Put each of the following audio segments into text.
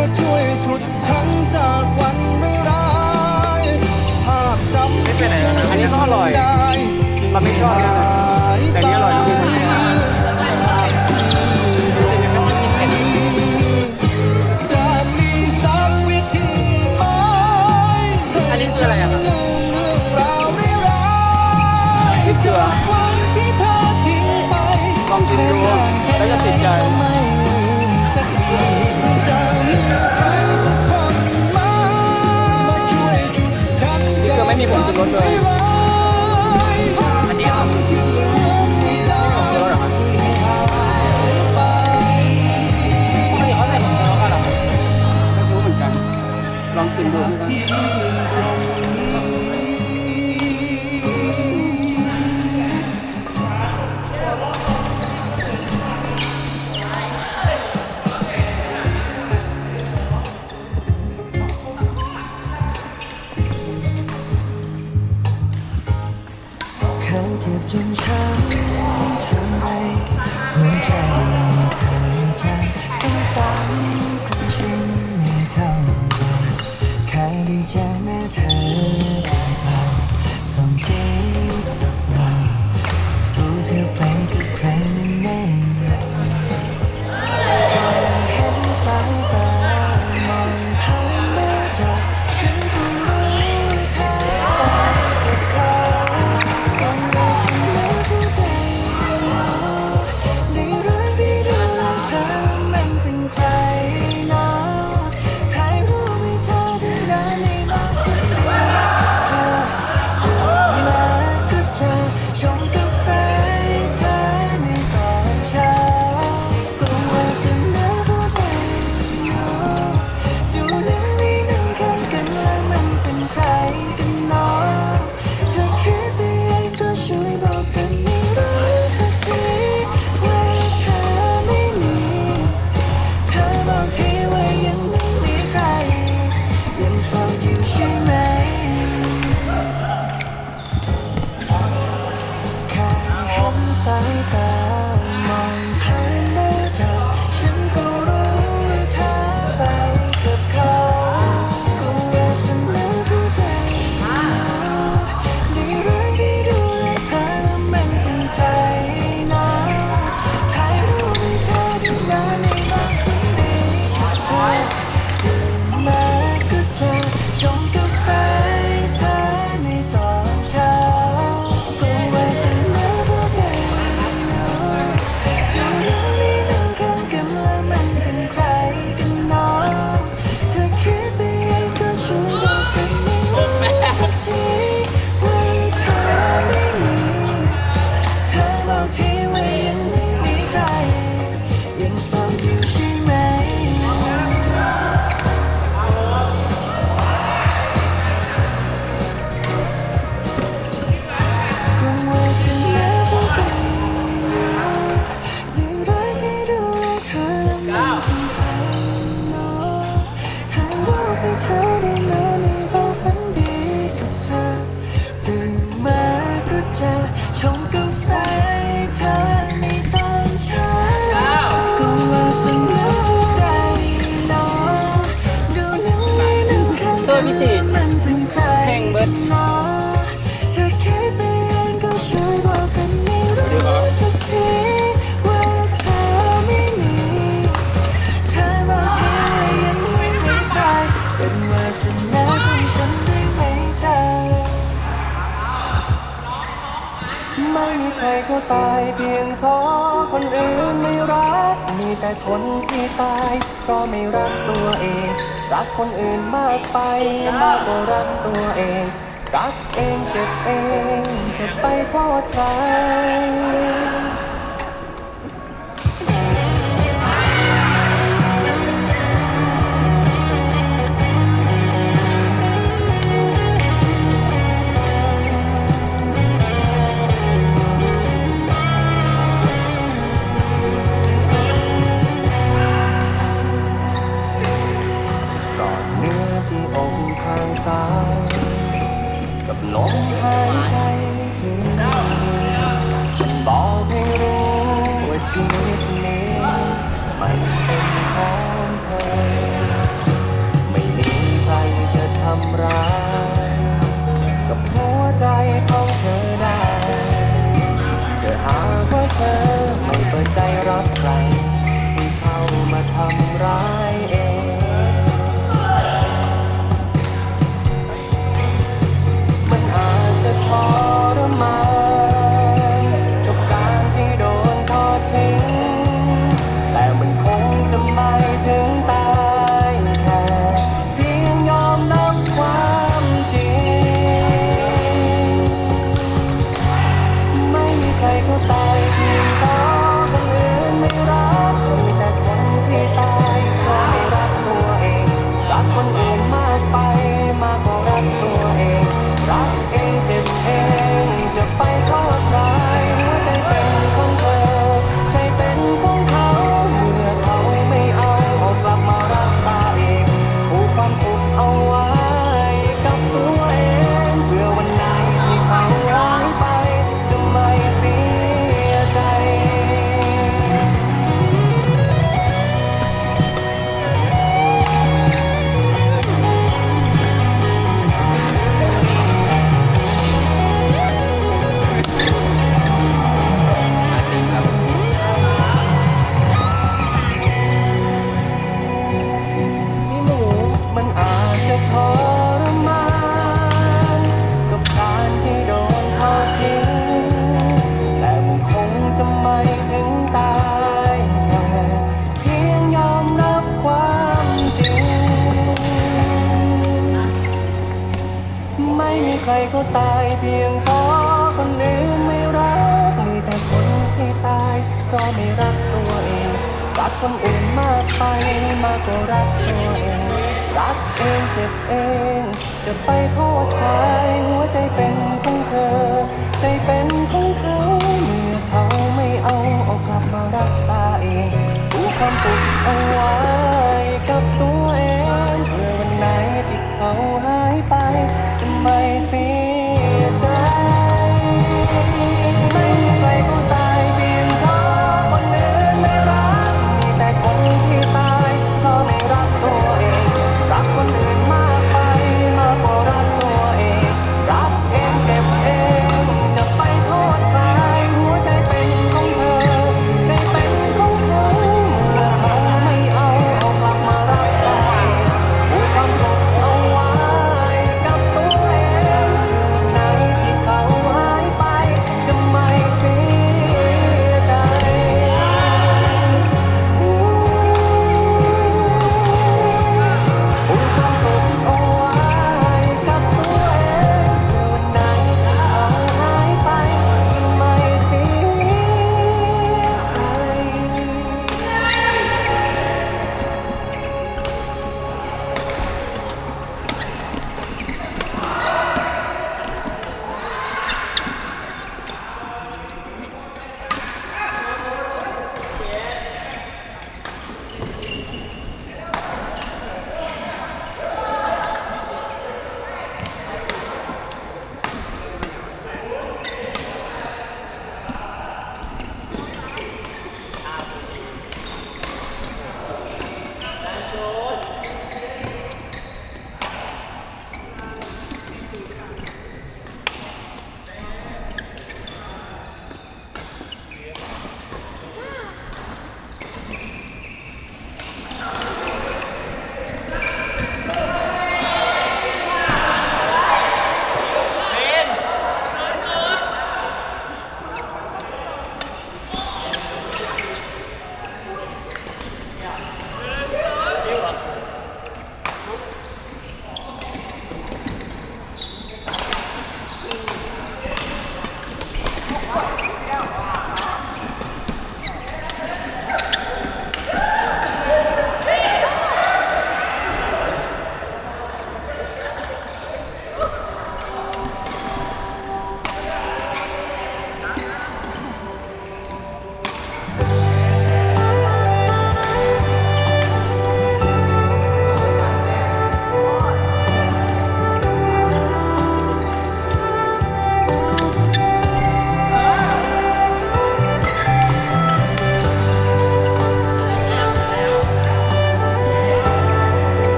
much มีผงชูรด้วยอันนี้เหรอชูรสเหรอครับไม่รู้เหมือนกัน ลองชิมดูที่ เจ็成为นฉั ตายเพียงเพราะคนอื่นไม่รัก มีแต่คนที่ตายก็ไม่รักตัวเอง รักคนอื่นมากไปมากกว่ารักตัวเอง รักเองเจ็บเองจะไปโทษใคร 在远方 ใครก็ตายเพียงเพราะคนอื่นไม่รัก มีแต่คนที่ตายก็ไม่รักตัวเอง รักคนอื่นมากไปมากกว่ารักตัวเอง รักเองเจ็บเอง จะไปโทษใครหัวใจเป็นของเธอ ใจเป็นของเขาเมื่อเขาไม่เอาเอากลับมารักษาเองผูกความสุขเอาไว้กับตัวเองเพื่อวันไหนที่เขาหายไป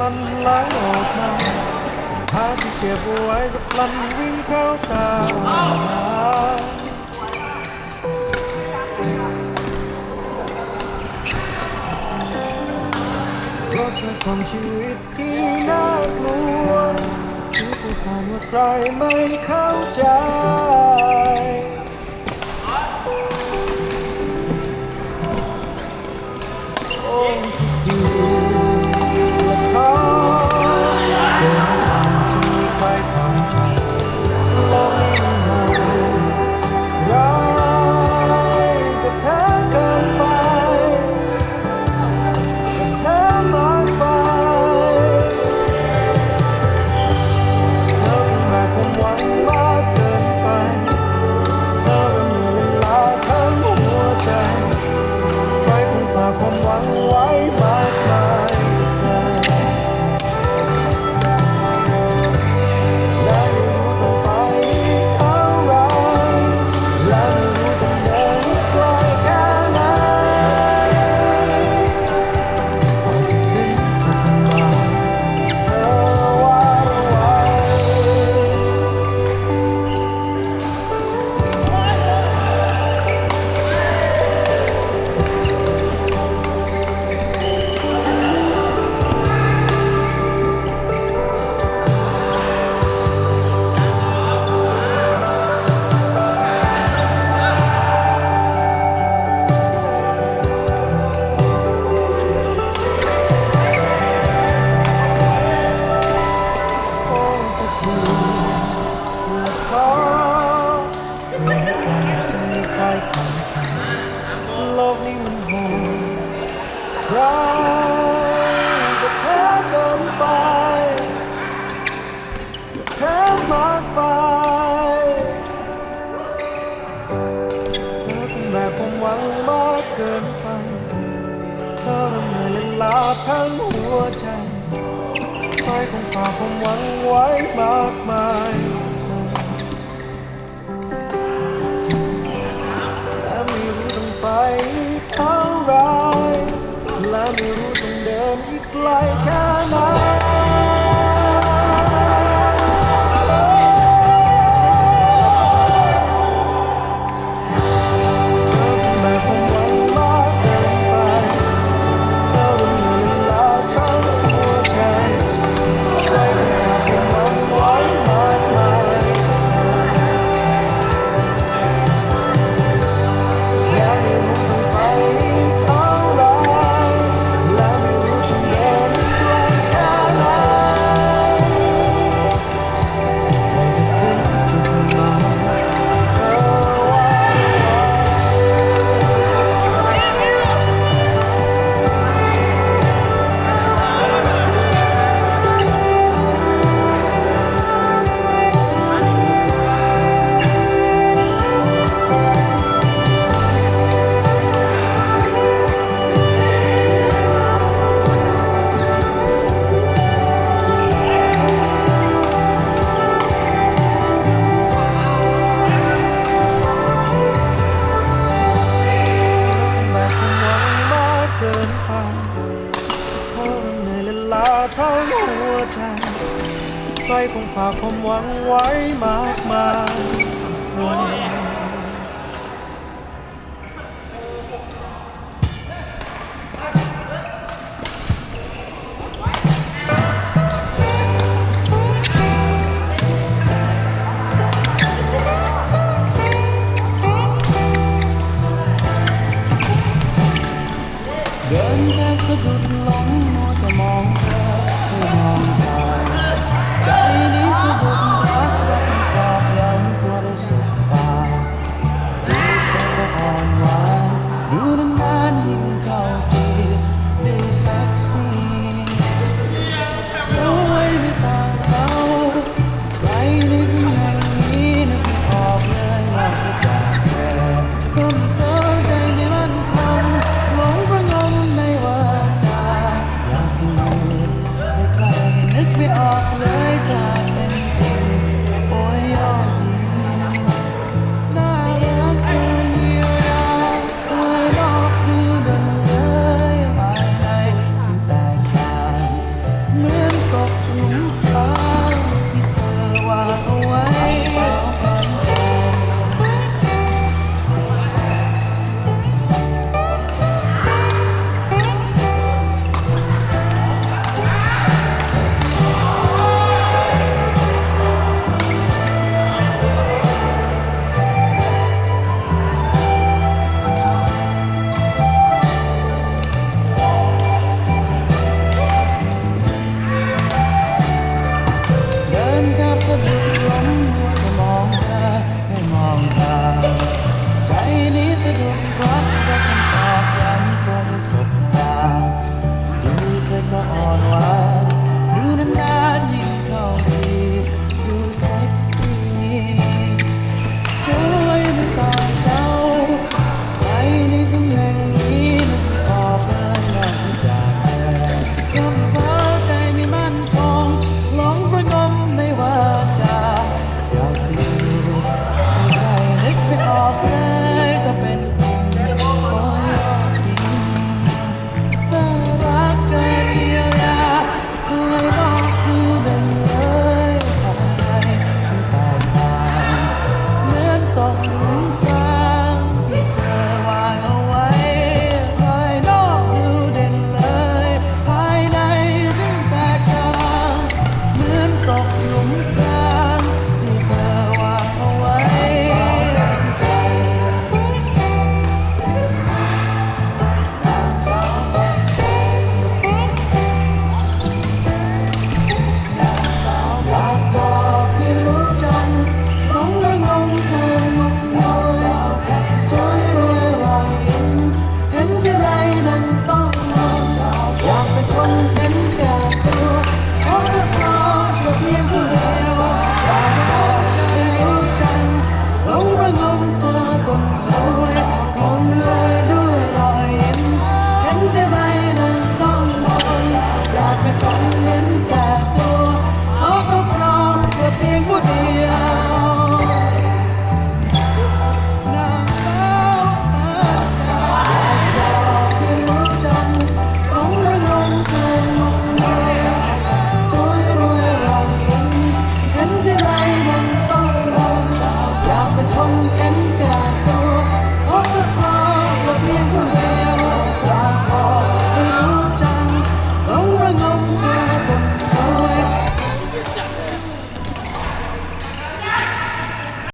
ลันไหลออกมาพาที่เก็บไว้กับลันวิ่งเข้าตาเพราะเธอของชีวิตที่น่ากลัวที่ผู้คนว่าใครไม่เข้าใจากทั้งหัวใจคอยคงฝากความหวังไว้มากมายและไม่รู้ต้องไปเท่าไรและไม่รู้ต้องเดินอีกไกลแค่ไหน